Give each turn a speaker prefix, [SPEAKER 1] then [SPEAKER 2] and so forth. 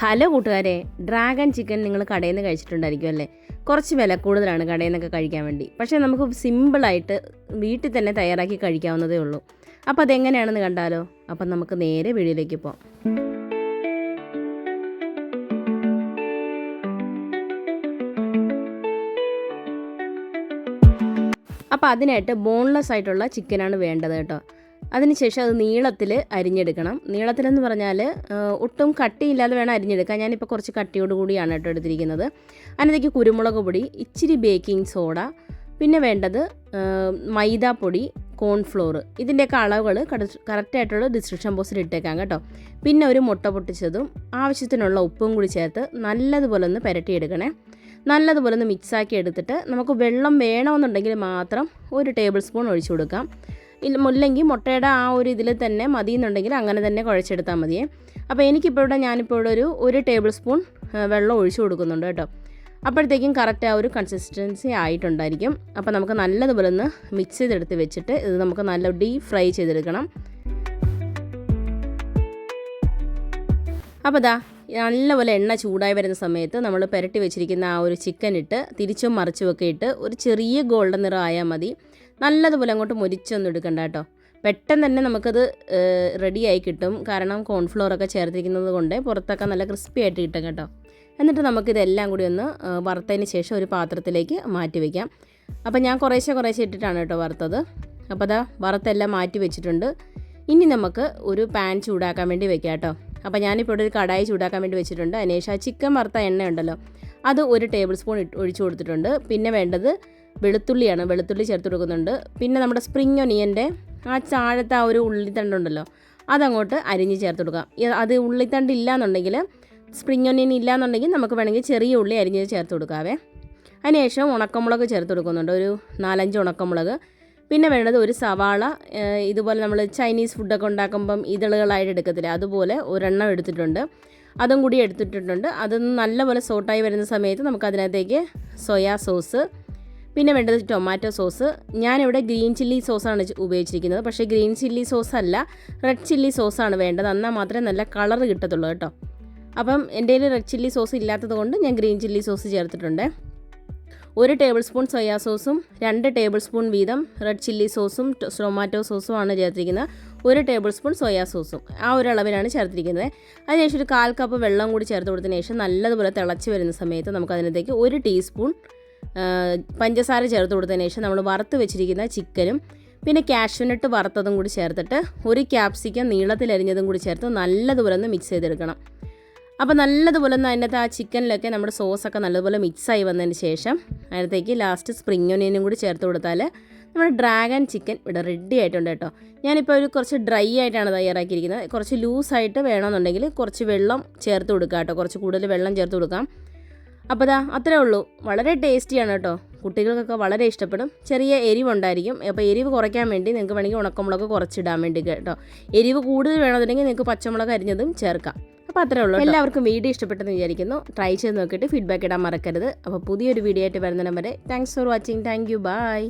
[SPEAKER 1] Hello കൂട്ടുകാരെ dragon chicken നിങ്ങൾ കടയിൽ നിന്ന് കഴിച്ചിട്ടുണ്ടായിരിക്കും അല്ലേ? കുറച്ച് വില കൂടുതലാണ് കടയിൽ നിന്നൊക്കെ കഴിക്കാൻ വേണ്ടി. പക്ഷേ നമുക്ക് സിമ്പിളായിട്ട് വീട്ടിൽ തന്നെ തയ്യാറാക്കി കഴിക്കാവുന്നതേ ഉള്ളൂ. അപ്പോൾ അതെങ്ങനെയാണെന്ന് കണ്ടാലോ? അപ്പം നമുക്ക് നേരെ വീടിലേക്ക് പോകാം. അപ്പോൾ അതിനായിട്ട് ബോൺലെസ് ആയിട്ടുള്ള ചിക്കനാണ് വേണ്ടത് കേട്ടോ. അതിനുശേഷം അത് നീളത്തിൽ അരിഞ്ഞെടുക്കണം. നീളത്തിലെന്ന് പറഞ്ഞാൽ ഒട്ടും കട്ടിയില്ലാതെ വേണം അരിഞ്ഞെടുക്കാൻ. ഞാനിപ്പോൾ കുറച്ച് കട്ടിയോട് കൂടിയാണ് കേട്ടോ എടുത്തിരിക്കുന്നത്. അതിനകത്തേക്ക് കുരുമുളക് പൊടി ഇച്ചിരി ബേക്കിംഗ് സോഡ പിന്നെ വേണ്ടത് മൈദാപ്പൊടി കോൺഫ്ലോർ. ഇതിന്റെയൊക്കെ അളവുകൾ കറക്റ്റായിട്ടുള്ള ഡിസ്ക്രിപ്ഷൻ ബോക്സിൽ ഇട്ടേക്കാം കേട്ടോ. പിന്നെ ഒരു മുട്ട പൊട്ടിച്ചതും ആവശ്യത്തിനുള്ള ഉപ്പും കൂടി ചേർത്ത് നല്ലതുപോലെ ഒന്ന് പുരട്ടിയെടുക്കണേ. നല്ലതുപോലെ ഒന്ന് മിക്സാക്കി എടുത്തിട്ട് നമുക്ക് വെള്ളം വേണമെന്നുണ്ടെങ്കിൽ മാത്രം ഒരു ടേബിൾ സ്പൂൺ ഒഴിച്ചു കൊടുക്കാം. ഇല്ല മുല്ലെങ്കിൽ മുട്ടയുടെ ആ ഒരു ഇതിൽ തന്നെ മതി എന്നുണ്ടെങ്കിൽ അങ്ങനെ തന്നെ കുഴച്ചെടുത്താൽ മതിയേ. അപ്പോൾ എനിക്കിപ്പോൾ ഇവിടെ ഞാനിപ്പോൾ ഇവിടെ ഒരു ഒരു ടേബിൾ സ്പൂൺ വെള്ളം ഒഴിച്ചു കൊടുക്കുന്നുണ്ട് കേട്ടോ. അപ്പോഴത്തേക്കും കറക്റ്റ് ആ ഒരു കൺസിസ്റ്റൻസി ആയിട്ടുണ്ടായിരിക്കും. അപ്പോൾ നമുക്ക് നല്ലതുപോലെ ഒന്ന് മിക്സ് ചെയ്തെടുത്ത് വെച്ചിട്ട് ഇത് നമുക്ക് നല്ല ഡീപ് ഫ്രൈ ചെയ്തെടുക്കണം. അപ്പോൾ ദാ നല്ലപോലെ എണ്ണ ചൂടായി വരുന്ന സമയത്ത് നമ്മൾ പുരട്ടി വെച്ചിരിക്കുന്ന ആ ഒരു ചിക്കൻ ഇട്ട് തിരിച്ചും മറിച്ചും ഒക്കെ ഇട്ട് ഒരു ചെറിയ ഗോൾഡൻ നിറം ആയാൽ മതി. നല്ലതുപോലെ അങ്ങോട്ട് മുരിച്ചൊന്നും എടുക്കണ്ട കേട്ടോ. പെട്ടെന്ന് തന്നെ നമുക്കത് റെഡിയായി കിട്ടും. കാരണം കോൺഫ്ലോറൊക്കെ ചേർത്തിരിക്കുന്നത് കൊണ്ട് പുറത്തൊക്കെ നല്ല ക്രിസ്പി ആയിട്ട് കിട്ടും കേട്ടോ. എന്നിട്ട് നമുക്കിതെല്ലാം കൂടി ഒന്ന് വറുത്തതിന് ശേഷം ഒരു പാത്രത്തിലേക്ക് മാറ്റി വയ്ക്കാം അപ്പോൾ ഞാൻ കുറേശ്ശെ കുറേശ്ശെ ഇട്ടിട്ടാണ് കേട്ടോ വറുത്തത്. അപ്പോൾ അതാ വറുത്തെല്ലാം മാറ്റി വെച്ചിട്ടുണ്ട്. ഇനി നമുക്ക് ഒരു പാൻ ചൂടാക്കാൻ വേണ്ടി വെക്കാം കേട്ടോ. അപ്പോൾ ഞാനിപ്പോൾ ഇവിടെ ഒരു കടായി ചൂടാക്കാൻ വേണ്ടി വെച്ചിട്ടുണ്ട്. അതിനുശേഷം ആ ചിക്കൻ വറുത്ത എണ്ണ ഉണ്ടല്ലോ. അത് ഒരു ടേബിൾ സ്പൂൺ ഒഴിച്ചു കൊടുത്തിട്ടുണ്ട്. പിന്നെ വേണ്ടത് വെളുത്തുള്ളിയാണ്. വെളുത്തുള്ളി ചേർത്ത് കൊടുക്കുന്നുണ്ട്. പിന്നെ നമ്മുടെ സ്പ്രിങ് ഒനിയന്റെ ആ ചാഴത്തെ ആ ഒരു ഉള്ളിത്തണ്ടുണ്ടല്ലോ അതങ്ങോട്ട് അരിഞ്ഞ് ചേർത്ത് കൊടുക്കാം അത് ഉള്ളിത്തണ്ട് ഇല്ലാന്നുണ്ടെങ്കിൽ സ്പ്രിങ് ഒനിയൻ ഇല്ലാന്നുണ്ടെങ്കിൽ നമുക്ക് വേണമെങ്കിൽ ചെറിയ ഉള്ളി അരിഞ്ഞ് ചേർത്ത് കൊടുക്കാവേ. അതിനുശേഷം ഉണക്കമുളക് ചേർത്ത് കൊടുക്കുന്നുണ്ട്. ഒരു നാലഞ്ച് ഉണക്കമുളക്. പിന്നെ വേണ്ടത് ഒരു സവാള ഇതുപോലെ നമ്മൾ ചൈനീസ് ഫുഡൊക്കെ ഉണ്ടാക്കുമ്പം ഇതളുകളായിട്ട് എടുക്കത്തില്ല. അതുപോലെ ഒരെണ്ണം എടുത്തിട്ടുണ്ട്. അതും കൂടി എടുത്തിട്ടുണ്ട്. അതൊന്ന് നല്ലപോലെ സോട്ടായി വരുന്ന സമയത്ത് നമുക്ക് അതിനകത്തേക്ക് സോയാ സോസ് പിന്നെ വേണ്ടത് ടൊമാറ്റോ സോസ്. ഞാനിവിടെ ഗ്രീൻ ചില്ലി സോസാണ് ഉപയോഗിച്ചിരിക്കുന്നത്. പക്ഷേ ഗ്രീൻ ചില്ലി സോസ് അല്ല റെഡ് ചില്ലി സോസാണ് വേണ്ടത്. എന്നാൽ മാത്രമേ നല്ല കളർ കിട്ടത്തുള്ളൂ കേട്ടോ. അപ്പം എന്റെ കയ്യിൽ റെഡ് ചില്ലി സോസ് ഇല്ലാത്തത് കൊണ്ട് ഞാൻ ഗ്രീൻ ചില്ലി സോസ് ചേർത്തിട്ടുണ്ട്. ഒരു ടേബിൾ സ്പൂൺ സോയാ സോസും രണ്ട് ടേബിൾ സ്പൂൺ വീതം റെഡ് ചില്ലി സോസും ടൊമാറ്റോ സോസും ആണ് ചേർത്തിരിക്കുന്നത്. ഒരു ടേബിൾ സ്പൂൺ സോയാ സോസും. ആ ഒരു അളവിലാണ് ചേർത്തിരിക്കുന്നത്. അതിനുശേഷം ഒരു കാൽ കപ്പ് വെള്ളം കൂടി ചേർത്ത് കൊടുത്തതിന് ശേഷം നല്ലതുപോലെ തിളച്ച് വരുന്ന സമയത്ത് നമുക്ക് അതിനകത്തേക്ക് ഒരു ടീസ്പൂൺ പഞ്ചസാര ചേർത്ത് കൊടുത്തതിന് ശേഷം നമ്മൾ വറുത്ത് വെച്ചിരിക്കുന്ന ചിക്കനും പിന്നെ കാഷ്യൂനട്ട് വറുത്തതും കൂടി ചേർത്തിട്ട് ഒരു ക്യാപ്സിക്കം നീളത്തിലരിഞ്ഞതും കൂടി ചേർത്ത് നല്ലതുപോലെ ഒന്ന് മിക്സ് ചെയ്തെടുക്കണം. അപ്പോൾ നല്ലതുപോലെ ഒന്ന് അതിനകത്ത് ആ ചിക്കനിലൊക്കെ നമ്മുടെ സോസൊക്കെ നല്ലതുപോലെ മിക്സായി വന്നതിന് ശേഷം അതിനകത്തേക്ക് ലാസ്റ്റ് സ്പ്രിംഗ് ഒനിയനും കൂടി ചേർത്ത് കൊടുത്താൽ നമ്മുടെ ഡ്രാഗൺ ചിക്കൻ ഇവിടെ റെഡി ആയിട്ടുണ്ട് കേട്ടോ. ഞാനിപ്പോൾ ഒരു കുറച്ച് ഡ്രൈ ആയിട്ടാണ് തയ്യാറാക്കിയിരിക്കുന്നത്. കുറച്ച് ലൂസായിട്ട് വേണമെന്നുണ്ടെങ്കിൽ കുറച്ച് വെള്ളം ചേർത്ത് കൊടുക്കാം കേട്ടോ. കുറച്ച് കൂടുതൽ വെള്ളം ചേർത്ത് കൊടുക്കാം. അപ്പോൾ ദാ അത്രേ ഉള്ളൂ. വളരെ ടേസ്റ്റിയാണ് കേട്ടോ. കുട്ടികൾക്കൊക്കെ വളരെ ഇഷ്ടപ്പെടും. ചെറിയ എരിവുണ്ടായിരിക്കും. അപ്പോൾ എരിവ് കുറയ്ക്കാൻ വേണ്ടി നിങ്ങൾക്ക് വേണമെങ്കിൽ ഉണക്കമുളക് കുറച്ചിടാൻ വേണ്ടി കേട്ടോ. എരിവ് കൂടുതൽ വേണമെന്നുണ്ടെങ്കിൽ നിങ്ങൾക്ക് പച്ചമുളക് അരിഞ്ഞതും ചേർക്കാം. അപ്പോൾ അത്രേ ഉള്ളൂ എല്ലാവർക്കും വീഡിയോ ഇഷ്ടപ്പെട്ടെന്ന് വിചാരിക്കുന്നു. ട്രൈ ചെയ്ത് നോക്കിയിട്ട് ഫീഡ്ബാക്ക് ഇടാൻ മറക്കരുത്. അപ്പോൾ പുതിയൊരു വീഡിയോ ആയിട്ട് വരുന്നതിനും വരെ thanks for watching thank you bye